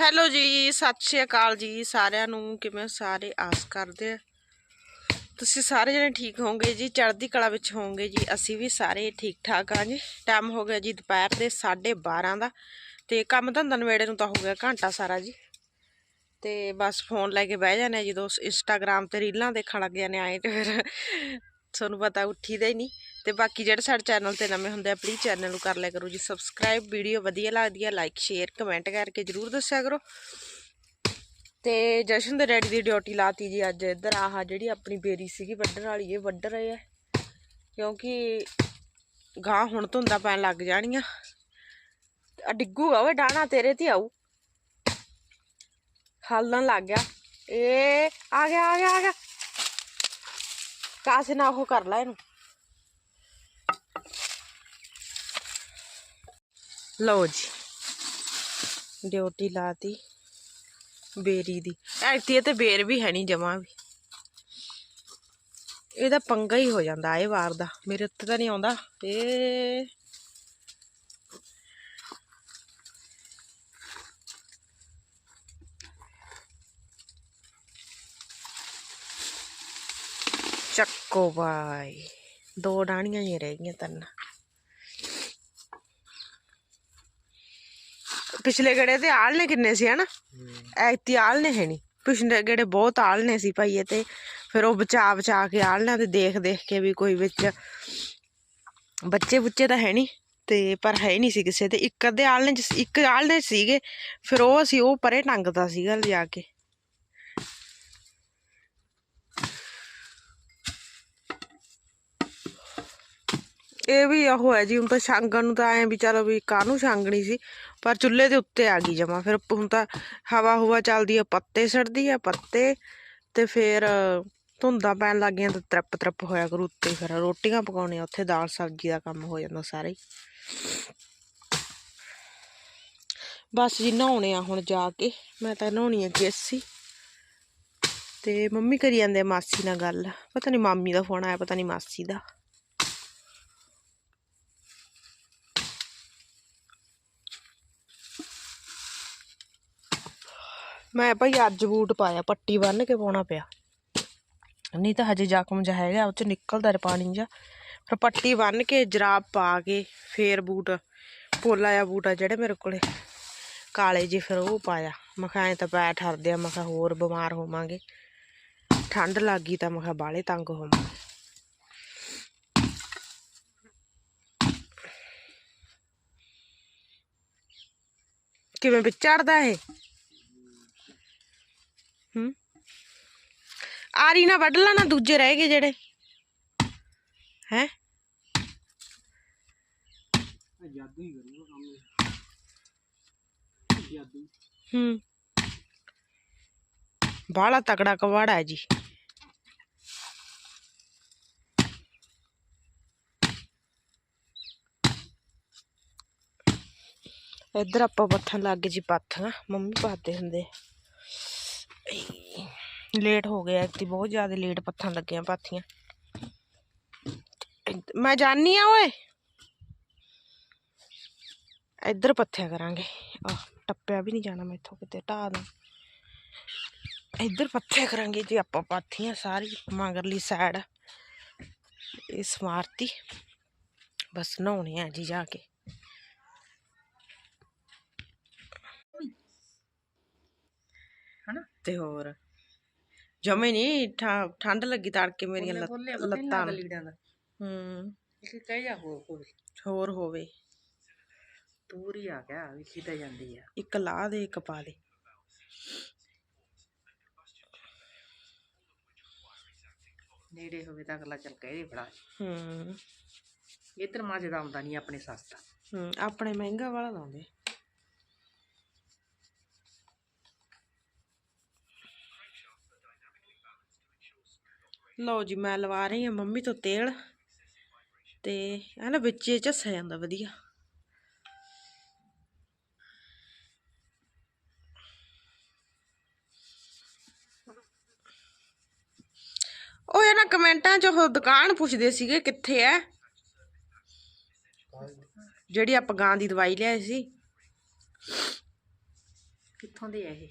Hello ਜੀ, ਸਤਿ ਸ਼੍ਰੀ ਅਕਾਲ ਜੀ ਸਾਰਿਆਂ ਨੂੰ। ਕਿਵੇਂ ਸਾਰੇ? ਆਸ ਕਰਦੇ ਆ। ਤੁਸੀਂ ਸਾਰੇ ਜਣੇ ਠੀਕ ਹੋਵੋਗੇ ਜੀ? ਚੜ੍ਹਦੀ ਕਲਾ ਵਿੱਚ ਹੋਵੋਗੇ ਜੀ? ਅਸੀਂ ਵੀ ਸਾਰੇ ਠੀਕ ਠਾਕ ਆ ਜੀ। ਟਾਈਮ ਹੋ ਗਿਆ ਜੀ ਦੁਪਹਿਰ ਦੇ 12:30 ਦਾ। ਤੇ ਕੰਮ ਧੰਦਾ ਨਵੇੜੇ ਨੂੰ ਤਾਂ ਹੋ ਗਿਆ ਘੰਟਾ ਸਾਰਾ ਜੀ। ਤੇ ਬਸ ਫੋਨ ਲੈ ਕੇ ਬਹਿ ਜਾਂਦੇ ਆ ਜਦੋਂ ਇੰਸਟਾਗ੍ਰਾਮ ਤੇ ਰੀਲਾਂ ਦੇਖਣ ਲੱਗ ਜਾਂਦੇ ਆਏ ਤੇ ਫਿਰ ਤੁਹਾਨੂੰ ਪਤਾ ਉੱਠੀਦਾ ਹੀ ਨਹੀਂ। ਤੇ ਬਾਕੀ ਜਿਹੜੇ ਸਾਡੇ ਚੈਨਲ ਤੇ ਨਵੇਂ ਹੁੰਦੇ ਆ ਪਲੀਜ਼ ਚੈਨਲ ਨੂੰ ਕਰ ਲਿਆ ਕਰੋ ਜੀ ਸਬਸਕ੍ਰਾਈਬ ਵੀਡੀਓ ਵਧੀਆ ਲੱਗਦੀ ਹੈ ਲਾਈਕ ਸ਼ੇਅਰ ਕਮੈਂਟ ਕਰਕੇ ਜਰੂਰ ਦੱਸਿਆ ਕਰੋ। ਤੇ ਜਸ਼ਨ ਦੇ ਡੈਡੀ ਦੀ ਡਿਊਟੀ ਲਾਤੀ ਜੀ ਅੱਜ ਇੱਧਰ, ਆਹ ਜਿਹੜੀ ਆਪਣੀ ਬੇਰੀ ਸੀਗੀ ਵੱਢਣ ਵਾਲੀ, ਇਹ ਵੱਢ ਰਹੇ ਆ। ਕਿਉਂਕਿ ਗਾਂ ਹੁਣ ਧੁੰਦਾ ਪੈਣ ਲੱਗ ਜਾਣੀਆਂ। ਆ ਡਿੱਗੂਗਾ ਓਏ ਡਾਣਾ ਤੇਰੇ ਤੇ ਆਊ। ਹਲਣ ਲੱਗ ਗਿਆ। ਏ ਆ ਗਿਆ ਆ ਗਿਆ ਆ ਗਿਆ। ਕਾਸੇ ਨਾ ਉਹ ਕਰ ਲੈ ਇਹਨੂੰ। ਲਓ ਜੀ। ਡਿਊਟੀ ਲਾਤੀ। ਬੇਰੀ ਦੀ। ਐਕਤੀ ਤੇ ਬੇਰ ਵੀ ਹੈ ਨਹੀਂ ਜਮਾ ਵੀ। ਇਹਦਾ ਪੰਗਾ ਹੀ ਹੋ ਜਾਂਦਾ ਇਹ ਵਾਰ ਦਾ। ਮੇਰੇ ਉੱਤੇ ਤਾਂ ਨਹੀਂ ਆਉਂਦਾ। ਏ। ਚੱਕੋ ਬਾਈ। ਦੋ ਡਾਣੀਆਂ ਹੀ ਰਹਿ ਗਈਆਂ ਤਿੰਨ। ਪਿਛਲੇ ਗੜੇ ਤੇ ਆਲ ਨੇ ਕਿੰਨੇ ਸੀ ਹਨਾ? ਐਤੀ ਆਲ ਨੇ ਹੈ ਨਹੀਂ ਪਿਛਲੇ ਗੜੇ ਬਹੁਤ ਆਲ ਨੇ ਸੀ ਭਾਈ ਤੇ। ਫਿਰ ਉਹ ਬਚਾ ਬਚਾ ਕੇ ਆਲਣਾ ਤੇ ਦੇਖ ਦੇਖ ਕੇ ਵੀ ਕੋਈ ਵਿੱਚ ਬੱਚੇ ਬੁੱਚੇ ਤਾਂ ਹੈ ਨਹੀਂ ਤੇ ਪਰ ਹੈ ਨਹੀਂ ਸੀ ਕਿਸੇ ਤੇ। ਇੱਕ ਅੱਧੇ ਆਲਣੇ ਚ ਇੱਕ ਆਲਣੇ ਚ ਸੀਗੇ ਫਿਰ ਉਹ ਅਸੀਂ ਉਹ ਪਰੇ ਟੰਗਦਾ ਸੀਗਾ ਲਿਜਾ ਕੇ। ਇਹ ਵੀ ਉਹ ਹੈ ਜੀ, ਹੁਣ ਤਾਂ ਛਾਂਗਣ ਨੂੰ ਤਾਂ ਐ ਵੀ ਚਲੋ ਵੀ ਕਾਹਨੂੰ ਛਾਂਗਣੀ ਸੀ, ਪਰ ਚੁੱਲ੍ਹੇ ਦੇ ਉੱਤੇ ਆ ਗਈ ਜਮਾ। ਫਿਰ ਹੁਣ ਤਾਂ ਹਵਾ ਹੁਵਾ ਚੱਲਦੀ ਆ, ਪੱਤੇ ਸੜਦੀ ਆ, ਪੱਤੇ ਤੇ ਫਿਰ ਧੁੰਦਾਂ ਪੈਣ ਲੱਗ ਗਈਆਂ ਤੇ ਤਰਪ ਤਰਪ ਹੋਇਆ ਕਰੂ ਉੱਤੇ ਫਿਰ। ਰੋਟੀਆਂ ਪਕਾਉਣੀਆਂ, ਉੱਥੇ ਦਾਲ ਸਬਜ਼ੀ ਦਾ ਕੰਮ ਹੋ ਜਾਂਦਾ ਸਾਰੇ ਬਸ ਜੀ, ਨਹਾਉਣੇ ਆ ਹੁਣ ਜਾ ਕੇ। ਮੈਂ ਤਾਂ ਨਹਾਉਣੀ ਆ ਕੇਸੀ ਤੇ ਮੰਮੀ ਕਰੀ ਜਾਂਦੇ ਮਾਸੀ ਨਾਲ ਗੱਲ। ਪਤਾ ਨਹੀਂ ਮਾਮੀ ਦਾ ਫੋਨ ਆਇਆ, ਪਤਾ ਨਹੀਂ ਮਾਸੀ ਦਾ। ਮੈਂ ਭਾਈ ਅੱਜ ਬੂਟ ਪਾਇਆ, ਪੱਟੀ ਬੰਨ ਕੇ ਪਾਉਣਾ ਪਿਆ। ਨਹੀਂ ਤਾਂ ਹਜੇ ਜ਼ਖਮ ਜਿਹਾ ਹੈਗਾ, ਉਹ ਚ ਨਿਕਲਦਾ ਰਿਹਾ ਪਾਣੀ ਜਿਹਾ। ਫਿਰ ਪੱਟੀ ਬੰਨ ਕੇ ਜਰਾਬ ਪਾ ਕੇ ਫੇਰ ਬੂਟ, ਪੋਲਾ ਜਿਹਾ ਬੂਟ ਆ ਜਿਹੜੇ ਮੇਰੇ ਕੋਲੇ। ਕਾਲੇ ਜਿਹੇ ਫਿਰ ਉਹ ਪਾਇਆ। ਮੈਂ ਕਿਹਾ ਐਂ ਤਾਂ ਪੈਰ ਠਰਦੇ ਆ, ਮੈਂ ਕਿਹਾ ਹੋਰ ਬਿਮਾਰ ਹੋਵਾਂਗੇ। ਠੰਡ ਲੱਗ ਗਈ ਤਾਂ ਮੈਂ ਕਿਹਾ ਬਾਲੇ ਤੰਗ ਹੋਵਾਂਗੇ ਕਿਵੇਂ ਵਿੱਚ ਇਹ? ਹੂੰ। ਆਰੀ ਨਾ ਵੱਢ ਲਾ ਨਾ ਦੂਜੇ ਰਹਿ ਗਏ ਜਿਹੜੇ। ਹੈ? ਜਾਦੂ ਹੀ ਕਰੂਗਾ ਕੰਮ ਜਾਦੂ। ਹੂੰ। ਬਾਲਾ ਤਕੜਾ ਕਵਾੜਾ ਹੈ ਜੀ। ਇੱਧਰ ਆਪਾਂ ਪੱਥਰ ਲੱਗ ਜੀ ਪਾਥੀਆਂ ਮੰਮੀ ਪਾਤੇ ਹੁੰਦੇ। ਲੇਟ ਹੋ ਗਿਆ ਐਕਤੀ ਬਹੁਤ ਜ਼ਿਆਦਾ ਲੇਟ ਪੱਥਾਂ ਲੱਗੀਆਂ ਪਾਥੀਆਂ ਇੱਧ- ਮੈਂ ਜਾਣੀ ਆ ਓਏ ਇੱਧਰ ਪੱਥਿਆ ਕਰਾਂਗੇ ਆਹ ਟੱਪਿਆ ਵੀ ਨਹੀਂ ਜਾਣਾ ਮੈਥੋਂ ਕਿਤੇ ਢਾਹ ਦਾ ਇੱਧਰ ਪੱਥਿਆ ਕਰਾਂਗੇ ਜੀ ਆਪਾਂ ਪਾਥੀਆਂ ਸਾਰੀ ਮਗਰਲੀ ਸਾਈਡ ਇਹ ਸਮਾਰਤੀ ਬਸ ਨਹਾਉਣੇ ਆ ਜੀ ਜਾ ਕੇ ਹਨਾ ਤੇ ਹੋਰ। ਜਮੇ ਨਹੀਂ ਠੰਡ ਲੱਗੀ ਤੜਕੇ ਮੇਰੀਆਂ ਲੱਤ- ਲੀੜਾਂ ਦਾ। ਹੂੰ। ਕਹਿ ਜਾ ਹੋਰ ਹੋਵੇ। ਤੂਰ ਹੀ ਆ ਗਿਆ ਵੀ ਕਿਤਾ ਜਾਂਦੀ ਆ। ਇੱਕ ਲਾ ਦੇ ਇੱਕ ਪਾ ਦੇ। ਨੇੜੇ ਹੋਵੇ ਤਾਂ ਅਗਲਾ ਚੱਲ ਕੇ ਫੜਾ ਹੂੰ। ਇਧਰ ਮਾਝੇ ਦਾ ਆਉਂਦਾ ਨਹੀਂ ਆਪਣੇ ਸਸਤਾ ਹੂੰ ਆਪਣੇ ਮਹਿੰਗਾ ਵਾਲਾ ਲਾਉਂਦੇ। ਲਓ ਜੀ ਮੈਂ ਲਵਾ ਰਹੀ ਹਾਂ ਮੰਮੀ ਤੋਂ ਤੇਲ ਤੇ ਇਹ ਨਾ ਵਿੱਚ ਇਹ ਝੱਸਿਆ ਜਾਂਦਾ ਵਧੀਆ। ਉਹ ਇਹ ਨਾ ਕਮੈਂਟਾਂ 'ਚ ਉਹ ਦੁਕਾਨ ਪੁੱਛਦੇ ਸੀਗੇ ਕਿੱਥੇ ਐ? ਜਿਹੜੀ ਆਪਾਂ ਗਾਂ ਦੀ ਦਵਾਈ ਲਿਆਈ ਸੀ। ਕਿੱਥੋਂ ਦੇ ਆ ਇਹ?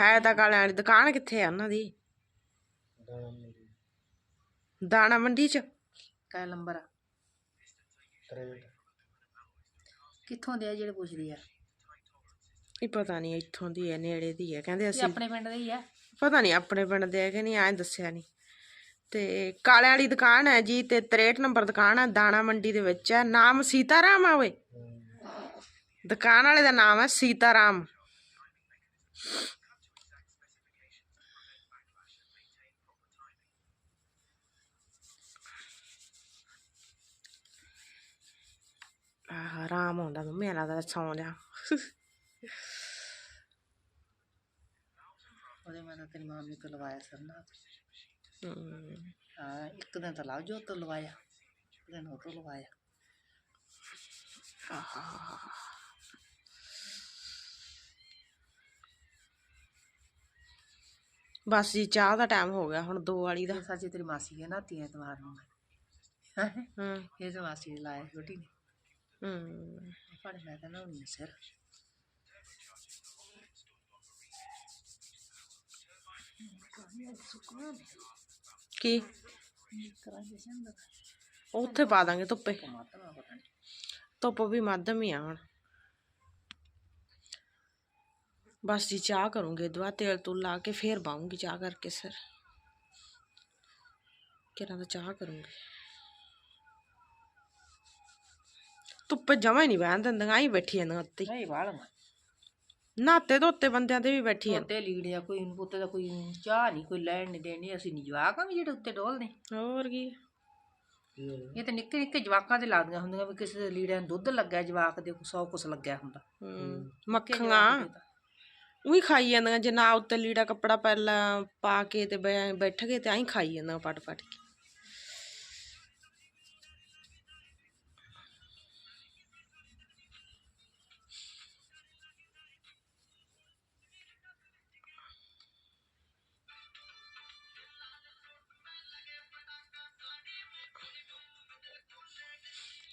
ਹੈ ਤਾਂ ਕਾਲਿਆਂ ਵਾਲੀ ਦੁਕਾਨ ਕਿੱਥੇ ਆ ਉਹਨਾਂ ਦੀ? ਦਾਣਾ ਮੰਡੀ ਚ। ਕਾ ਨੰਬਰ ਆ। ਕਿੱਥੋਂ ਦੇ ਆ ਜਿਹੜੇ ਪੁੱਛਦੀ ਆ? ਇਹ ਪਤਾ ਨਹੀਂ ਇੱਥੋਂ ਦੀ ਹੈ ਨੇੜੇ ਦੀ ਹੈ। ਕਹਿੰਦੇ ਅਸੀਂ ਆਪਣੇ ਪਿੰਡ ਦੇ ਹੀ ਆ। ਪਤਾ ਨਹੀਂ ਆਪਣੇ ਪਿੰਡ ਦੇ ਹੈ ਕਿ ਨਹੀਂ ਐਂ ਦੱਸਿਆ ਨਹੀਂ ਤੇ ਕਾਲਿਆਂ ਵਾਲੀ ਦੁਕਾਨ ਹੈ ਜੀ ਤੇ 63 ਨੰਬਰ ਦੁਕਾਨ ਹੈ ਦਾਣਾ ਮੰਡੀ ਦੇ ਵਿੱਚ ਹੈ। ਨਾਮ ਸੀਤਾਰਾਮ ਆ ਓਏ। ਦੁਕਾਨ ਵਾਲੇ ਦਾ ਨਾਮ ਹੈ ਸੀਤਾਰਾਮ ਆਹ ਆਰਾਮ ਆਉਂਦਾ ਮੰਮੀ ਲੱਗਦਾ ਸੌਂ ਜਾ ਉਹਦੇ ਮੈਂ ਤਾਂ ਤੇਰੀ ਮਾਮੀ ਤੋਂ ਲਵਾਇਆ ਸਰਨਾ ਹਮ, ਹਾਂ ਇੱਕ ਦਿਨ ਤਾਂ ਲਾਓ ਜੋ ਤੋਂ ਲਵਾਇਆ ਇੱਕ ਦਿਨ ਉਹ ਤੋਂ ਲਵਾਇਆ ਬਸ ਜੀ ਚਾਹ ਦਾ ਟਾਈਮ ਹੋ ਗਿਆ ਹੁਣ 2 ਵਾਲੀ ਦਾ ਸੱਚੀ ਤੇਰੀ ਮਾਸੀ ਹੈ ਨਾ ਤੀ ਐਤਵਾਰ ਨੂੰ ਹੈਂ? ਇਹ ਤਾਂ ਮਾਸੀ ਲਾਇਆ ਛੋਟੀ ਨੇ ਕੀ ਉੱਥੇ ਪਾ ਦਾਂਗੇ ਧੁੱਪੇ ਧੁੱਪ ਵੀ ਮੱਧਮ ਹੀ ਆ ਹੁਣ ਬਸ ਜੀ ਚਾਹ ਕਰੂੰਗੇ ਦੁਆ ਤੇਲ ਤੂਲ ਲਾ ਕੇ ਫੇਰ ਬਾਉਂਗੀ ਚਾਹ ਕਰਕੇ ਸਰ ਕਿਹਨਾਂ ਦਾ ਚਾਹ ਕਰੂੰਗੀ ਧੁੱਪੇ ਜਮਾ ਹੀ ਨਹੀਂ ਬਹਿਣ ਦਿੰਦੀਆਂ ਆਈ ਬੈਠੀ ਜਾਂਦੀਆਂ ਉੱਤੇ ਹੀ। ਨਹੀਂ ਵਾਲ ਮਾ ਨਹਾਤੇ ਧੋਤੇ ਬੰਦਿਆਂ ਤੇ ਵੀ ਬੈਠੀ ਜਾਂਦੇ ਤੇ ਲੀੜਿਆ ਕੋਈ ਨੂੰ ਪੁੱਤੇ ਦਾ ਕੋਈ ਚਾਹ ਨਹੀਂ ਕੋਈ ਲੈਣ ਨਹੀਂ ਦੇਣੀ ਅਸੀਂ ਨਹੀਂ ਜਵਾਕ ਵੀ ਜਿਹੜੇ ਉੱਤੇ ਡੋਲਦੇ। ਹੋਰ ਕੀ? ਇਹ ਤਾਂ ਨਿੱਕੇ ਨਿੱਕੇ ਜਵਾਕਾਂ ਤੇ ਲੱਗਦੀਆਂ ਹੁੰਦੀਆਂ ਵੀ ਕਿਸੇ ਦੇ ਲੀੜਿਆਂ ਨੂੰ ਦੁੱਧ ਲੱਗਿਆ ਜਵਾਕ ਦੇ ਸੌ ਕੁਛ ਲੱਗਿਆ ਹੁੰਦਾ। ਹੂੰ ਕਿ ਮੱਖੀਆਂ ਦੇ। ਉਹੀ ਖਾਈ ਜਾਂਦੀਆਂ ਜੇ ਨਾ ਉੱਤੇ ਲੀੜਾ ਕੱਪੜਾ ਪਹਿਲਾਂ ਪਾ ਕੇ ਤੇ ਬੈ- ਬੈਠ ਗਏ ਤੇ ਐਂ ਖਾਈ ਜਾਂਦੀਆਂ ਪਟ ਪਟ ਕੇ।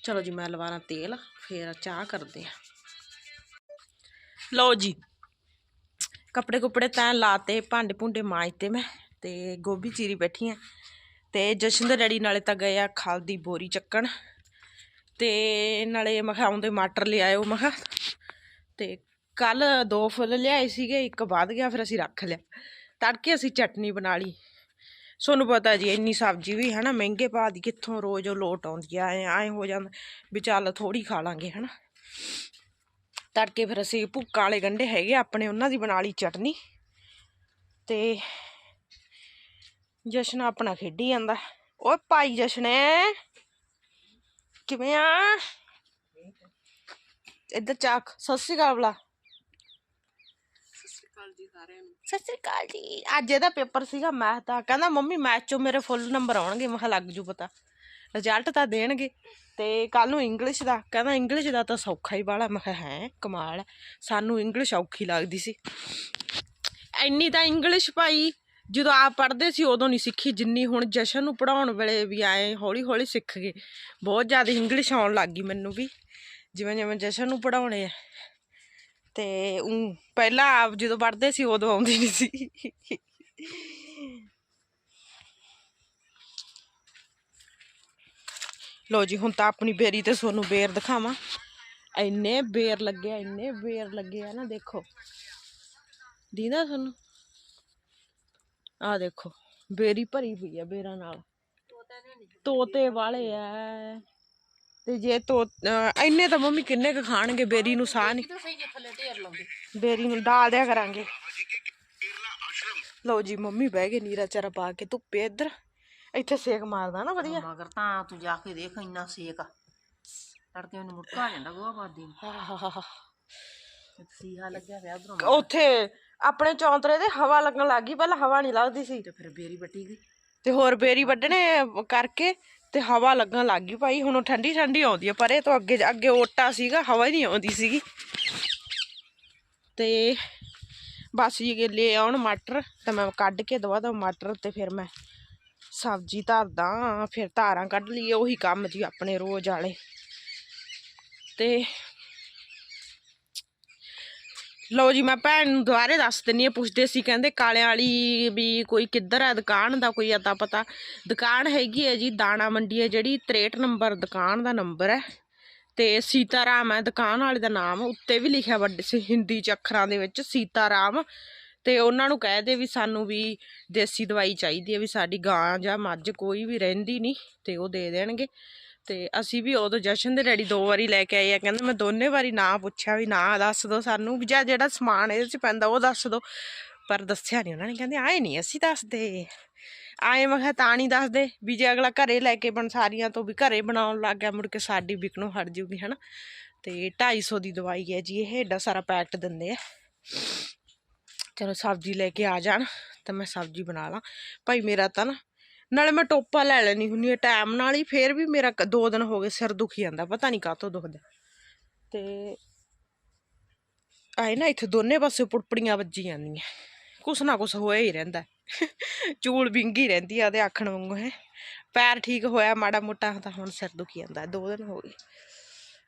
ਚਲੋ ਜੀ ਮੈਂ ਲਵਾਰਾਂ ਤੇਲ, ਫੇਰ ਚਾਹ ਕਰਦੇ ਆ ਲਓ ਜੀ, ਕੱਪੜੇ ਕੁਪੜੇ ਤਾਂ ਲਾਤੇ, ਭਾਂਡੇ ਭੁੰਡੇ ਮਾਂਜਤੇ ਮੈਂ, ਤੇ ਗੋਭੀ ਚੀਰੀ ਬੈਠੀ ਆ ਤੇ ਜਸ਼ਨ ਦੇ ਡੈਡੀ ਨਾਲੇ ਤਾਂ ਗਏ ਆ ਖਲ ਦੀ ਬੋਰੀ ਚੱਕਣ। ਤੇ ਨਾਲੇ ਮੈਂ ਕਿਹਾ ਆਉਂਦੇ ਮਟਰ ਲਿਆਇਓ ਮੈਂ ਕਿਹਾ। ਤੇ ਕੱਲ ਦੋ ਫੁੱਲ ਲਿਆਏ ਸੀਗੇ, ਇੱਕ ਵੱਧ ਗਿਆ, ਫਿਰ ਅਸੀਂ ਰੱਖ ਲਿਆ। ਤੜਕੇ ਅਸੀਂ ਚਟਨੀ ਬਣਾ ਲਈ। ਤੁਹਾਨੂੰ ਪਤਾ ਜੀ, ਇੰਨੀ ਸਬਜ਼ੀ ਵੀ ਹਨਾ ਮਹਿੰਗੇ ਭਾਅ ਦੀ ਕਿੱਥੋਂ ਰੋਜ਼ ਲੋਟ ਆਉਂਦੀ ਆ, ਐ ਹੋ ਜਾਂਦਾ, ਵੀ ਚੱਲ ਥੋੜੀ ਖਾ ਲਾਂਗੇ ਹਨਾ। ਤੜਕੇ ਫਿਰ ਅਸੀਂ ਭੁੱਕਾਂ ਵਾਲੇ ਗੰਢੇ ਹੈਗੇ ਆਪਣੇ ਉਹਨਾਂ ਦੀ ਬਣਾ ਲਈ ਚਟਨੀ। ਤੇ ਜਸ਼ਨ ਆਪਣਾ ਖੇਡੀ ਜਾਂਦਾ। ਓਏ ਭਾਈ ਜਸ਼ਨੇ, ਕਿਵੇਂ ਆ? ਇੱਧਰ ਚਾਕ, ਸਤਿ ਸ਼੍ਰੀ ਅਕਾਲ ਬਲਾ। ਸਤਿ ਸ਼੍ਰੀ ਅਕਾਲ ਜੀ ਸਤਿ ਸ਼੍ਰੀ ਅਕਾਲ ਜੀ। ਅੱਜ ਇਹਦਾ ਪੇਪਰ ਸੀਗਾ ਮੈਥ ਦਾ। ਕਹਿੰਦਾ, ਮੰਮੀ ਮੈਥ ਚੋਂ ਮੇਰੇ ਫੁੱਲ ਨੰਬਰ ਆਉਣਗੇ, ਮੈਂ ਕਿਹਾ, ਲੱਗ ਜੂ ਪਤਾ। ਰਿਜ਼ਲਟ ਤਾਂ ਦੇਣਗੇ। ਤੇ ਕੱਲ ਨੂੰ ਇੰਗਲਿਸ਼ ਦਾ। ਕਹਿੰਦਾ ਇੰਗਲਿਸ਼ ਦਾ ਤਾਂ ਸੌਖਾ ਹੀ ਬਾਲਾ ਮੈਂ ਕਿਹਾ, ਹੈ, ਕਮਾਲ ਹੈ। ਸਾਨੂੰ ਇੰਗਲਿਸ਼ ਔਖੀ ਲੱਗਦੀ ਸੀ। ਇੰਨੀ ਤਾਂ ਇੰਗਲਿਸ਼ ਭਾਈ, ਜਦੋਂ ਆਪ ਪੜ੍ਹਦੇ ਸੀ, ਉਦੋਂ ਨਹੀਂ ਸਿੱਖੀ। ਜਿੰਨੀ ਹੁਣ ਜਸ਼ਨ ਨੂੰ ਪੜਾਉਣ ਵੇਲੇ ਵੀ ਆਏ ਹੌਲੀ ਹੌਲੀ ਸਿੱਖ ਗਏ। ਬਹੁਤ ਜ਼ਿਆਦਾ ਇੰਗਲਿਸ਼ ਆਉਣ ਲੱਗ ਗਈ ਮੈਨੂੰ ਵੀ। ਜਿਵੇਂ ਜਿਵੇਂ ਜਸ਼ਨ ਨੂੰ ਪੜਾਉਣੇ ਆ। ਤੇ ਊਂ ਪਹਿਲਾਂ ਆਪ ਜਦੋਂ ਪੜ੍ਹਦੇ ਸੀ ਉਦੋਂ ਆਉਂਦੀ ਨਹੀਂ ਸੀ। ਲੋ ਜੀ, ਹੁਣ ਤਾਂ ਆਪਣੀ ਬੇਰੀ ਤੇ ਤੁਹਾਨੂੰ ਬੇਰ ਦਿਖਾਵਾਂ। ਇੰਨੇ ਬੇਰ ਲੱਗੇ ਆ, ਇੰਨੇ ਬੇਰ ਲੱਗੇ ਆ ਨਾ, ਦੇਖੋ। ਦੀਦਾ ਤੁਹਾਨੂੰ ਆ ਦੇਖੋ, ਬੇਰੀ ਭਰੀ ਪਈ ਆ ਬੇਰਾਂ ਨਾਲ। ਤੋਤੇ ਵਾਲੇ ਆ ਤੇ ਜੇ ਤੋ ਇੰਨੇ ਤਾਂ ਮੰਮੀ ਕਿੰਨੇ ਕ ਖਾਣਗੇ? ਬੇਰੀ ਨੂੰ ਸਾਹ ਨਹੀਂ ਲਾਉਂਦੇ? ਬੇਰੀ ਨੂੰ ਡਾਲ ਦਿਆ ਕਰਾਂਗੇ। ਲਓ ਜੀ ਮੰਮੀ ਬਹਿ ਗਏ ਨੀਰਾ ਚਾਰਾ ਪਾ ਕੇ ਧੁੱਪੇ ਇੱਧਰ। ਇੱਥੇ ਸੇਕ ਮਾਰਦਾ ਨਾ ਵਧੀਆ। ਮਗਰ ਤਾਂ ਤੂੰ ਜਾ ਕੇ ਦੇਖ ਇੰਨਾ ਸੇਕ ਆ। ਤੜਕੇ ਮੈਨੂੰ ਮੁੱਕਾ ਆ ਜਾਂਦਾ ਗੋਆ ਬਾਦੀ ਸੀਹਾ ਲੱਗਿਆ ਪਿਆ ਉਧਰੋਂ ਉੱਥੇ ਆਪਣੇ ਚੌਂਤਰੇ ਦੇ ਹਵਾ ਲੱਗਣ ਲੱਗ ਗਈ ਪਹਿਲਾਂ ਹਵਾ ਨਹੀਂ ਲੱਗਦੀ ਸੀ। ਤੇ ਫਿਰ ਬੇਰੀ ਵੱਟੀ ਗਈ। ਤੇ ਹੋਰ ਬੇਰੀ ਵੱਢਣੇ ਕਰਕੇ ਤੇ ਹਵਾ ਲੱਗਣ ਲੱਗ ਗਈ ਭਾਈ, ਹੁਣ ਠੰਡੀ ਠੰਡੀ ਆਉਂਦੀ ਹੈ ਪਰ ਇਹ ਤੋਂ ਅੱਗੇ ਅੱਗੇ ਓਟਾ ਸੀਗਾ, ਹਵਾ ਹੀ ਨਹੀਂ ਆਉਂਦੀ ਸੀਗੀ। ਤੇ ਬਸ ਇਹ ਲੈ ਆਉਣ ਮਟਰ, ਤਾਂ ਮੈਂ ਕੱਢ ਕੇ ਦਵਾ ਦਵਾ ਮਟਰ, ਤੇ ਫਿਰ ਮੈਂ ਸਬਜ਼ੀ ਧਰਦਾ ਫਿਰ ਧਾਰਾਂ ਕੱਢ ਲਈਏ, ਉਹੀ ਕੰਮ ਜੀ ਆਪਣੇ ਰੋਜ਼ ਵਾਲੇ। ਤੇ ਲਓ ਜੀ, ਮੈਂ ਭੈਣ ਨੂੰ ਦੁਬਾਰੇ ਦੱਸ ਦਿੰਨੀ ਆ ਪੁੱਛਦੇ ਸੀ, ਕਹਿੰਦੇ ਕਾਲਿਆਂ ਵਾਲੀ ਵੀ ਕੋਈ ਕਿੱਧਰ ਹੈ ਦੁਕਾਨ ਦਾ ਕੋਈ ਅਤਾ ਪਤਾ। ਦੁਕਾਨ ਹੈਗੀ ਹੈ ਜੀ, ਦਾਣਾ ਮੰਡੀ ਹੈ ਜਿਹੜੀ 63 ਨੰਬਰ, ਦੁਕਾਨ ਦਾ ਨੰਬਰ ਹੈ। ਤੇ ਸੀਤਾਰਾਮ ਹੈ, ਦੁਕਾਨ ਵਾਲੇ ਦਾ ਨਾਮ, ਉੱਤੇ ਵੀ ਲਿਖਿਆ ਵੱਡੇ ਸੀ, ਹਿੰਦੀ ਚ ਅੱਖਰਾਂ ਦੇ ਵਿੱਚ, ਸੀਤਾਰਾਮ। ਤੇ ਉਹਨਾਂ ਨੂੰ ਕਹਿ ਦੇ ਵੀ ਸਾਨੂੰ ਵੀ ਦੇਸੀ ਦਵਾਈ ਚਾਹੀਦੀ ਹੈ, ਵੀ ਸਾਡੀ ਗਾਂ ਜਾਂ ਮੱਝ ਕੋਈ ਵੀ ਰਹਿੰਦੀ ਨਹੀਂ, ਤੇ ਉਹ ਦੇ ਦੇਣਗੇ। ਤੇ ਅਸੀਂ ਵੀ ਉਦੋਂ ਜਸ਼ਨ ਦੇ ਡੈਡੀ ਦੋ ਵਾਰੀ ਲੈ ਕੇ ਆਏ ਆ, ਕਹਿੰਦੇ ਮੈਂ ਦੋਨੇ ਵਾਰੀ ਨਾ ਪੁੱਛਿਆ ਵੀ ਨਾ ਦੱਸ ਦਿਓ ਸਾਨੂੰ, ਵੀ ਜਾਂ ਜਿਹੜਾ ਸਮਾਨ ਇਹਦੇ ਚ ਪੈਂਦਾ ਉਹ ਦੱਸ ਦਿਓ ਪਰ ਦੱਸਿਆ ਨਹੀਂ ਉਹਨਾਂ ਨੇ ਕਹਿੰਦੇ ਆਏ ਨਹੀਂ ਅਸੀਂ ਦੱਸਦੇ। ਆਏ, ਮੈਂ ਕਿਹਾ ਤਾਂ ਨਹੀਂ ਦੱਸਦੇ, ਵੀ ਜੇ ਅਗਲਾ ਘਰੇ ਲੈ ਕੇ ਬੰਸਾਰੀਆਂ ਤੋਂ ਵੀ ਘਰੇ ਬਣਾਉਣ ਲੱਗ ਗਿਆ, ਮੁੜ ਕੇ ਸਾਡੀ ਵਿਕਣੋਂ ਹਟ ਜੂਗੀ, ਹਨਾ। ਤੇ 250 ਦੀ ਦਵਾਈ ਹੈ ਜੀ, ਇਹ ਏਡਾ ਸਾਰਾ ਪੈਕਟ ਦਿੰਦੇ ਆ। ਚਲੋ ਸਬਜ਼ੀ ਲੈ ਕੇ ਆ ਜਾਣ, ਤਾਂ ਮੈਂ ਸਬਜ਼ੀ ਬਣਾ ਲਾਂ। ਭਾਈ ਮੇਰਾ ਤਾਂ ਨਾ ਨਾਲੇ ਮੈਂ ਟੋਪਾ ਲੈ ਲੈਣੀ ਹੁੰਨੀ ਆ ਟਾਈਮ ਨਾਲ ਹੀ, ਫੇਰ ਵੀ ਮੇਰਾ ਕ- ਦੋ ਦਿਨ ਹੋ ਗਏ ਸਿਰ ਦੁਖੀ ਜਾਂਦਾ, ਪਤਾ ਨਹੀਂ ਕਾਹ ਕਾਹਤੋਂ ਦੁਖਦਾ। ਤੇ ਆਏ ਨਾ ਇੱਥੇ ਦੋਨੇ ਪਾਸੇ ਪੁੜਪੜੀਆਂ ਵੱਜੀ ਜਾਂਦੀਆਂ। ਕੁਛ ਨਾ ਕੁਛ ਹੋਇਆ ਹੀ ਰਹਿੰਦਾ। ਚੂਲ ਵਿੰਗੀ ਰਹਿੰਦੀ ਆ ਉਹਦੇ ਆਖਣ ਵਾਂਗੂ ਹੈ। ਪੈਰ ਠੀਕ ਹੋਇਆ ਮਾੜਾ ਮੋਟਾ, ਤਾਂ ਹੁਣ ਸਿਰ ਦੁਖੀ ਜਾਂਦਾ, ਦੋ ਦਿਨ ਹੋ ਗਏ।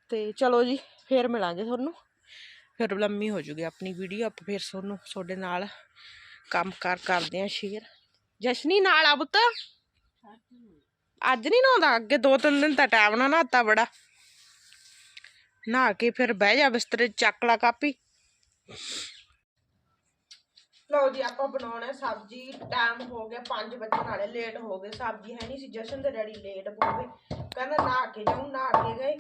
ਤੇ ਚਲੋ ਜੀ, ਫੇਰ ਮਿਲਾਂਗੇ ਤੁਹਾਨੂੰ। ਫਿਰ ਲੰਮੀ ਹੋ ਜੂਗੀ ਆਪਣੀ ਵੀਡੀਓ ਆਪਾਂ ਫਿਰ ਤੁਹਾਨੂੰ ਤੁਹਾਡੇ ਨਾਲ ਕੰਮ ਕਾਰ ਕਰਦੇ ਆ ਸ਼ੇਅਰ। ਜਸ਼ਨੀ ਨਾਲ ਆ ਪੁੱਤ। ਅੱਜ ਨਹੀਂ ਨਹਾਉਂਦਾ, ਅੱਗੇ ਦੋ ਤਿੰਨ ਦਿਨ ਤਾਂ ਟਾਈਮ ਨਾਲ ਨਹਾਤਾ ਬੜਾ। ਨਹਾ ਕੇ ਫਿਰ ਬਹਿ ਜਾ ਬਿਸਤਰੇ ਚੱਕ ਲਾ ਕਾਪੀ। ਲਓ ਜੀ, ਆਪਾਂ ਬਣਾਉਣਾ ਸਬਜੀ। ਟਾਈਮ ਹੋ ਗਿਆ 5 ਵਜੇ ਨਾਲੇ ਲੇਟ ਹੋ ਗਏ। ਸਬਜੀ ਹੈ ਨਹੀਂ ਸੀ, ਜਸ਼ਨ ਦੇ ਡੈਡੀ ਲੇਟ ਹੋ ਗਏ। ਕਹਿੰਦਾ ਨਹਾ ਕੇ ਜਾਉਂ ਨਹਾ ਕੇ ਗਏ।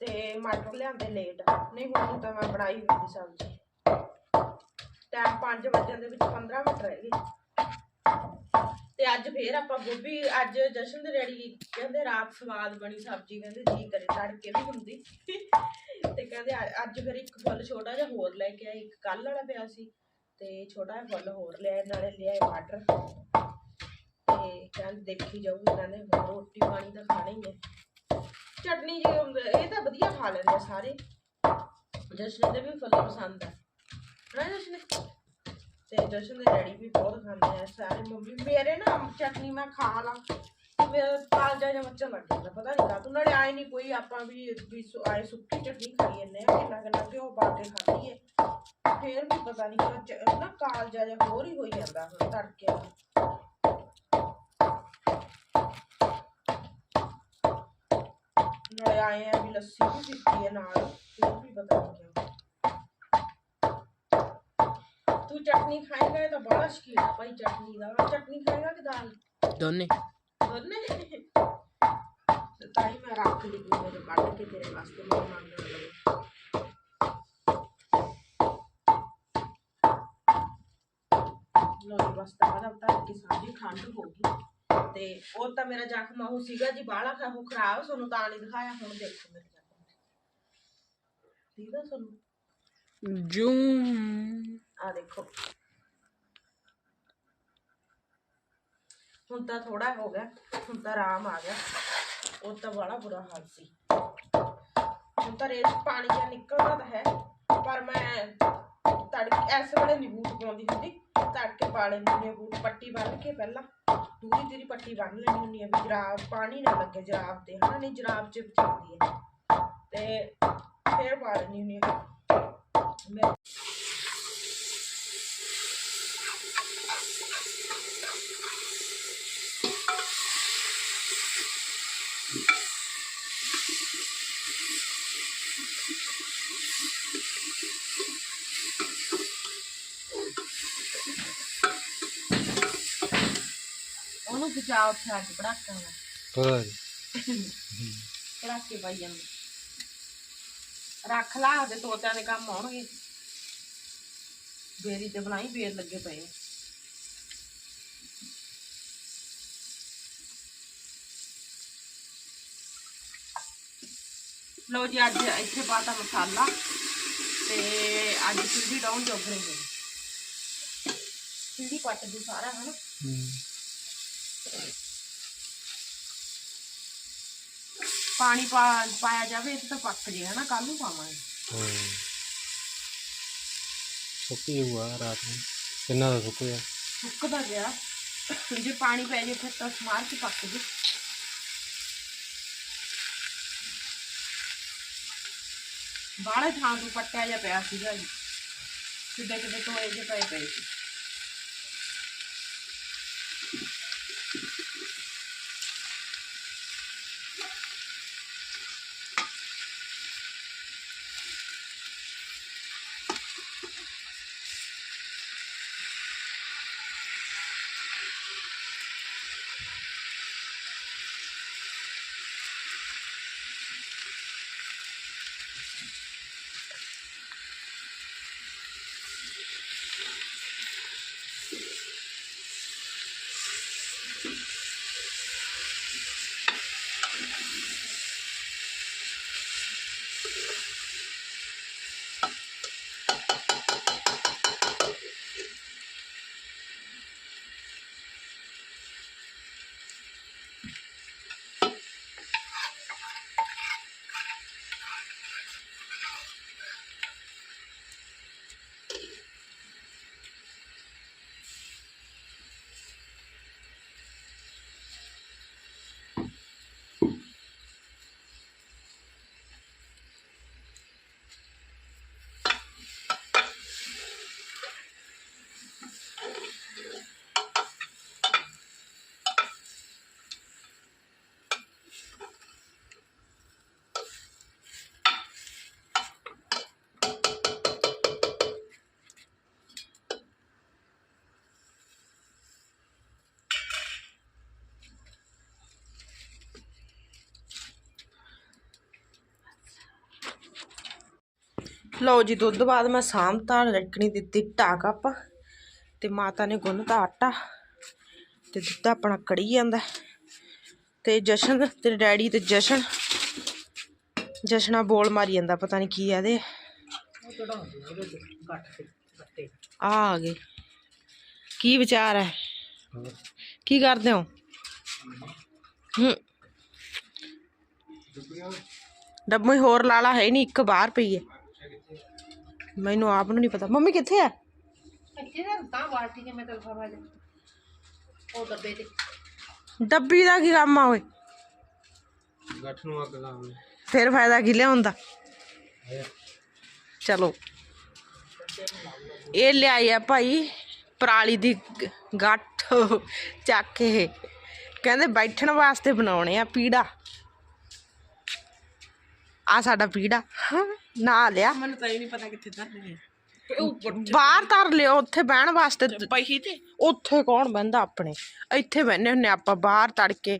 ਤੇ ਮਟਰ ਲਿਆਂਦੇ ਲੇਟ ਨਹੀਂ, ਹੁਣ ਤਾਂ ਮੈਂ ਬਣਾਈ ਹੋਈ ਸੀ ਸਬਜੀ। ਟਾਈਮ 5 ਵਜੇ ਦੇ ਵਿੱਚ 15 ਮਿੰਟ ਰਹਿ ਗਏ। ਤੇ ਅੱਜ ਫੇਰ ਆਪਾਂ ਗੋਭੀ, ਅੱਜ ਜਸ਼ਨ ਦੇ ਡੈਡੀ ਕਹਿੰਦੇ ਰਾਤ ਸਵਾਦ ਬਣੀ ਸਬਜੀ, ਕਹਿੰਦੇ ਜੀ ਕਰੇ ਤੜਕੇ ਵੀ ਹੁੰਦੀ। ਤੇ ਕਹਿੰਦੇ ਅੱਜ ਫਿਰ ਇੱਕ ਫੁੱਲ ਛੋਟਾ ਜਿਹਾ ਹੋਰ ਲੈ ਕੇ ਆਏ, ਇੱਕ ਕੱਲ ਵਾਲਾ ਪਿਆ ਸੀ। ਤੇ ਛੋਟਾ ਜਿਹਾ ਫੁੱਲ ਹੋਰ ਲਿਆਏ, ਨਾਲੇ ਲਿਆਏ ਮਟਰ ਤੇ ਕਹਿੰਦੇ ਦੇਖੀ ਜਾਊਗੀ ਕਹਿੰਦੇ ਰੋਟੀ ਪਾਣੀ ਤਾਂ ਖਾਣਾ ਹੀ। ਹੈ ਚਟਨੀ ਜੀ ਇਹ ਤਾਂ ਵਧੀਆ ਖਾ ਲੈਂਦੇ ਸਾਰੇ। ਜਸ਼ਨ ਦੇ ਵੀ ਫੁੱਲ ਪਸੰਦ ਆ। ਨਾ ਜਸ਼ਨ? ਤੇ ਜਸ਼ਨ ਦੇ ਡੈਡੀ ਵੀ ਬਹੁਤ ਖਾਂਦੇ ਆ ਸਾਰੇ ਮੰਮੀ, ਮੇਰੇ ਨਾ ਚਟਨੀ ਮੈਂ ਖਾ ਲਾਂ। ਤੇ ਮੇਰਾ ਕਾਲਜਾ ਜਿਹਾ ਮੱਚਣ ਲੱਗ ਜਾਂਦਾ, ਪਤਾ ਨਹੀਂ ਕਾਹਤੋਂ। ਨਾਲੇ ਆਏ ਨਹੀਂ ਕੋਈ ਆਪਾਂ ਵੀ ਵੀ ਸੁ- ਆਏ ਸੁੱਕੀ ਚਟਨੀ ਖਾਈ ਜਾਂਦੇ ਆ, ਕਿੰਨਾ ਕਿੰਨਾ ਘਿਓ ਪਾ ਕੇ ਖਾਧੀ ਹੈ ਫੇਰ ਵੀ ਪਤਾ ਨਹੀਂ ਕਿਉਂ ਚ- ਨਾ ਕਾਲਜਾ ਜਿਹਾ ਹੋਰ ਹੀ ਹੋਈ ਜਾਂਦਾ ਹੁਣ ਤੜਕੇ ਨਾਲ ਨਾਲੇ ਆਏ ਆ ਵੀ ਲੱਸੀ ਵੀ ਚਟਨੀ ਖਾਏਗਾ ਇਹ ਤਾਂ ਬੜਾ ਸ਼ਕੀਨ ਆ ਭਾਈ ਚਟਨੀ ਦਾ। ਚਟਨੀ ਖਾਏਗਾ ਕਿ ਦਾਲ? ਦੋਨੇ। ਦੋਨੇ? ਤਾਂ ਹੀ ਮੈਂ ਰੱਖ ਲਈ ਮੇਰੇ ਕੱਢ ਕੇ ਤੇਰੇ ਵਾਸਤੇ ਮੈਂ ਮੰਗਣ ਲੱਗੀ ਲੋ ਬਸ ਤਾਂ ਬੜਾ ਤਾਂ ਕਿ ਸਾਡੀ ਠੰਡ ਹੋ ਗਈ। ਤੇ ਉਹ ਤਾਂ ਮੇਰਾ ਜ਼ਖਮ ਉਹ ਸੀਗਾ ਜੀ ਬਾਹਲਾ ਖਾ ਉਹ ਖਰਾਬ ਤੁਹਾਨੂੰ ਤਾਂ ਨਹੀਂ ਦਿਖਾਇਆ ਹੁਣ ਦੇਖੋ ਮੇਰੇ ਜ਼ਖਮ। ਠੀਕ ਆ ਤੁਹਾਨੂੰ? ਜੂਮ ਆ ਦੇਖੋ। ਹੁਣ ਤਾਂ ਥੋੜਾ ਹੋ ਗਿਆ, ਹੁਣ ਤਾਂ ਆਰਾਮ ਆ ਗਿਆ। ਉਹ ਤਾਂ ਬੜਾ ਬੁਰਾ ਹਾਲ ਸੀ। ਹੁਣ ਤਾਂ ਰੇਤ ਪਾਣੀ ਜਿਹਾ ਨਿਕਲਦਾ ਤਾਂ ਹੈ, ਪਰ ਮੈਂ ਤੜਕੇ ਐਸੇ ਵੇਲੇ ਨਹੀਂ ਬੂਟ ਪਾਉਂਦੀ ਹੁੰਦੀ। ਤੜਕੇ ਪਾ ਲੈਂਦੀ ਹੁੰਦੀ ਹਾਂ ਬੂਟ, ਪੱਟੀ ਬੰਨ ਕੇ ਪਹਿਲਾਂ। ਦੂਰੀ ਤੇਰੀ ਪੱਟੀ ਬੰਨ੍ਹ ਲੈਣੀ ਹੁੰਦੀ ਹੈ ਵੀ ਜਰਾਬ, ਪਾਣੀ ਨਾ ਲੱਗੇ ਜਰਾਬ ਤੇ, ਹਨਾ? ਨਹੀਂ ਜਰਾਬ 'ਚ ਜਾਂਦੀ ਹੈ ਤੇ ਫੇਰ ਪਾ ਲੈਂਦੀ ਹੁੰਦੀ ਹਾਂ ਮੈਂ ਉਹਨੂੰ ਬਚਾ ਉੱਠਾ ਕੇ ਪੜਾਕਾ ਨਾਲ ਹੋਰ। ਪੜਾਕੇ ਪਾਈ ਜਾਂਦੇ। ਰੱਖ ਲਾ ਉਹਦੇ ਤੋਤਿਆਂ ਦੇ ਕੰਮ ਆਉਣਗੇ। ਬੇਰੀ ਤੇ ਬਣਾਈ ਬੇਰ ਲੱਗੇ ਪਏ ਆ। ਲਓ ਜੀ ਅੱਜ ਇੱਥੇ ਪਾਤਾ ਮਸਾਲਾ ਤੇ ਅੱਜ ਚਿੜੀ ਡਾਉਣ ਜੋਗ ਰਹੇ ਨੇ। ਚਿੜੀ ਪੱਟ ਦੂ ਸਾਰਾ ਹਨਾ? ਪਾਣੀ ਪਾ ਪਾਇਆ ਜਾਵੇ ਇਹ ਤਾਂ ਪੱਕ ਜੇ ਹਨਾ ਕੱਲ ਨੂੰ ਪਾਵਾਂਗੇ। ਸੁੱਕੀ ਹੁਆ ਰਾਤ ਨੂੰ। ਕਿੰਨਾ ਦਾ ਸੁੱਕ ਗਿਆ? ਸੁੱਕਦਾ ਗਿਆ। ਜੇ ਪਾਣੀ ਪੈ ਜੇ ਫਿਰ ਤਾਂ ਸਮਾਰ ਚ ਪੱਕ ਜੇ। ਬਾਹਲੇ ਥਾਂ ਤੋਂ ਪੱਟਿਆ ਜਿਹਾ ਪਿਆ ਸੀਗਾ ਜੀ। ਕਿੱਡੇ ਕਿੱਡੇ ਟੋਏ ਜਿਹੇ ਪਏ ਪਏ ਸੀ। ਲਓ ਜੀ, ਦੁੱਧ ਬਾਅਦ ਮੈਂ ਸਾਂਭ ਤਾਂ ਰੱਖਣੀ ਦਿੱਤੀ ਢਾ ਕੱਪ ਤੇ ਮਾਤਾ ਨੇ ਗੁੰਨਤਾ ਆਟਾ ਤੇ ਦੁੱਧ ਆਪਣਾ ਕੜੀ ਜਾਂਦਾ। ਤੇ ਜਸ਼ਨ ਤੇ ਡੈਡੀ ਤੇ ਜਸ਼ਨ, ਜਸ਼ਨਾ ਬੋਲ ਮਾਰੀ ਜਾਂਦਾ, ਪਤਾ ਨਹੀਂ ਕੀ ਆ ਇਹਦੇ। ਆ ਆ ਗਏ। ਕੀ ਵਿਚਾਰ ਹੈ? ਕੀ ਕਰਦੇ ਹੋ? ਹੂੰ। ਡੱਬੂ ਹੀ ਹੋਰ ਲਾਲਾ ਹੈ ਨਹੀਂ ਇੱਕ ਬਾਹਰ ਪਈ ਹੈ। ਮੈਨੂੰ ਆਪ ਨੂੰ ਨਹੀਂ ਪਤਾ। ਮੰਮੀ ਕਿੱਥੇ ਆ? ਇੱਥੇ ਨਾ ਤਾਂ ਬਾਲਟੀ ਕੇ ਮੈਂ ਤਾਂ ਲਫਾਫਾ ਦੇ ਉਹ ਡੱਬੇ ਤੇ। ਡੱਬੀ ਦਾ ਕੀ ਕੰਮ ਆ ਓਏ? ਗੱਠ ਨੂੰ ਅੱਗ ਲਾਉਣੀ ਫਿਰ ਫਾਇਦਾ ਕੀ ਲਿਆਉਣ ਦਾ? ਚਲੋ। ਇਹ ਲਿਆਈ ਆ ਭਾਈ ਪਰਾਲੀ ਦੀ ਗ- ਗੱਠ ਚੱਕ ਕੇ। ਕਹਿੰਦੇ ਬੈਠਣ ਵਾਸਤੇ ਬਣਾਉਣੇ ਆ ਪੀੜਾ। ਆ ਸਾਡਾ ਪੀੜਾ। ਨਾ ਲਿਆ। ਮੈਨੂੰ ਤਾਂ ਇਹ ਨਹੀਂ ਪਤਾ ਕਿੱਥੇ ਧਰਨੀ ਹੈ ਬਾਹਰ ਧਰ ਲਿਓ ਉੱਥੇ ਬਹਿਣ ਵਾਸਤੇ ਪਈ ਤੇ? ਉੱਥੇ ਕੌਣ ਬੰਦਾ ਆਪਣੇ? ਇੱਥੇ ਬਹਿਨੇ ਹੁੰਨੇ ਆਪਾਂ ਬਾਹਰ ਤੜਕੇ।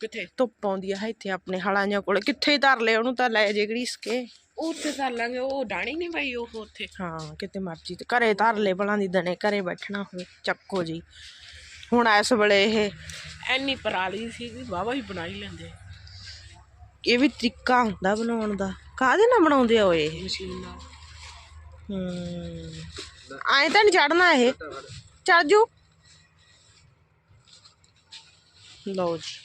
ਕਿੱਥੇ? ਧੁੱਪ ਆਉਂਦੀ ਆ ਇੱਥੇ ਆਪਣੇ ਹਲਾਂ ਜਿਹਾ ਕੋਲ। ਕਿੱਥੇ ਧਰ ਲਿਆ ਉਹਨੂੰ ਤਾਂ ਲੈ ਜੇ ਘੜੀਸ ਕੇ। ਉੱਥੇ ਕਰ ਲਾਂਗੇ ਉਹ ਡਾਣੀ ਨਹੀਂ ਪਈ ਉਹ ਉੱਥੇ। ਹਾਂ ਕਿਤੇ ਮਰਜ਼ੀ ਤੇ ਘਰੇ ਧਰ ਲੈ ਭਲਾਂ ਦੀ ਦਣੇ ਘਰੇ ਬੈਠਣਾ ਹੋਵੇ ਚੱਕੋ ਜੀ। ਹੁਣ ਇਸ ਵੇਲੇ ਇਹ ਐਨੀ ਪਰਾਲੀ ਸੀ ਕਿ ਵਾਵਾ ਹੀ ਬਣਾ ਹੀ ਲੈਂਦੇ। ਇਹ ਵੀ ਤਰੀਕਾ ਹੁੰਦਾ ਬਣਾਉਣ ਦਾ। ਕਾਹਦੇ ਨਾਲ ਬਣਾਉਂਦੇ ਆ ਓਏ? ਮਸ਼ੀਨ ਨਾਲ। ਹੂੰ। ਐਂ ਤਾਂ ਨਹੀਂ ਚੜਨਾ ਇਹ। ਚੜ ਜੂ। ਲਓ ਜੀ।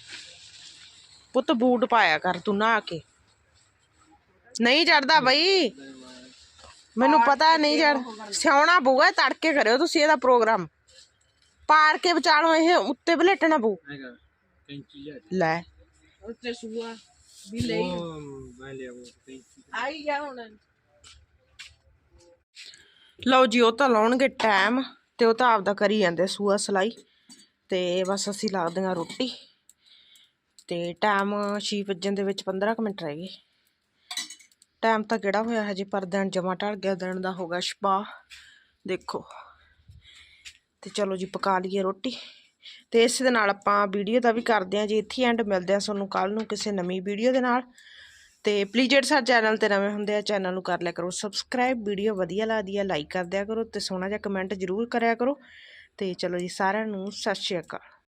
ਪੁੱਤ ਬੂਟ ਪਾਇਆ ਕਰ ਤੂੰ ਨਹਾ ਕੇ। ਨਹੀਂ ਚੜਦਾ ਬਈ। ਮੈਨੂੰ ਪਤਾ ਨਹੀਂ ਚੜ ਸਿਆਉਣਾ ਪਊਗਾ ਤੜਕੇ ਕਰਿਓ ਤੁਸੀਂ ਇਹਦਾ ਪ੍ਰੋਗਰਾਮ। ਪਾਰ ਕੇ ਵਿਚਾਲੋ ਇਹ ਉੱਤੇ ਬਲੇਟਣਾ ਪਊ। ਲੈ। ਉੱਤੇ ਸੂਆ। ਵੀ ਲਈ ਉਹ ਮੈਂ ਲਿਆ ਉਹ ਕੈਂਚੀ ਆਈ ਗਿਆ ਹੁਣ। ਲਓ ਜੀ ਉਹ ਤਾਂ ਲਾਉਣਗੇ ਟਾਈਮ ਤੇ ਉਹ ਤਾਂ ਆਪਦਾ ਕਰੀ ਜਾਂਦੇ ਸੂਆ ਸਲਾਈ। ਤੇ ਬਸ ਅਸੀਂ ਲਾ ਦਿਆਂ ਰੋਟੀ। ਤੇ ਟਾਈਮ 6 ਵਜਣ ਦੇ ਵਿੱਚ 15 ਕੁ ਮਿੰਟ ਰਹਿ ਗਏ। ਟਾਈਮ ਤਾਂ ਕਿਹੜਾ ਹੋਇਆ ਹਜੇ ਪਰ ਦਿਨ ਜਮਾ ਢਲ ਗਿਆ ਦਿਨ ਦਾ ਹੋ ਗਿਆ ਛਪਾ ਦੇਖੋ। ਤੇ ਚਲੋ ਜੀ ਪਕਾ ਲਈਏ ਰੋਟੀ। ਤੇ ਇਸ ਦੇ ਨਾਲ ਆਪਾਂ ਵੀਡੀਓ ਦਾ ਵੀ ਕਰਦੇ ਹਾਂ ਜੀ। ਇੱਥੇ ਐਂਡ ਮਿਲਦੇ ਹਾਂ ਤੁਹਾਨੂੰ ਕੱਲ ਨੂੰ ਕਿਸੇ ਨਵੀਂ ਵੀਡੀਓ ਦੇ ਨਾਲ। ਤੇ ਪਲੀਜ਼ ਜਿਹੜੇ ਸਾਡੇ ਚੈਨਲ ਤੇ ਨਵੇਂ ਹੁੰਦੇ ਆ ਚੈਨਲ ਨੂੰ ਕਰ ਲਿਆ ਕਰੋ ਸਬਸਕ੍ਰਾਈਬ ਵੀਡੀਓ ਵਧੀਆ ਲੱਗਦੀ ਆ ਲਾਈਕ ਕਰ ਦਿਆ ਕਰੋ ਤੇ ਸੋਹਣਾ ਜਿਹਾ ਕਮੈਂਟ ਜ਼ਰੂਰ ਕਰਿਆ ਕਰੋ। ਤੇ ਚਲੋ ਜੀ, ਸਾਰਿਆਂ ਨੂੰ ਸਤਿ ਸ਼੍ਰੀ ਅਕਾਲ।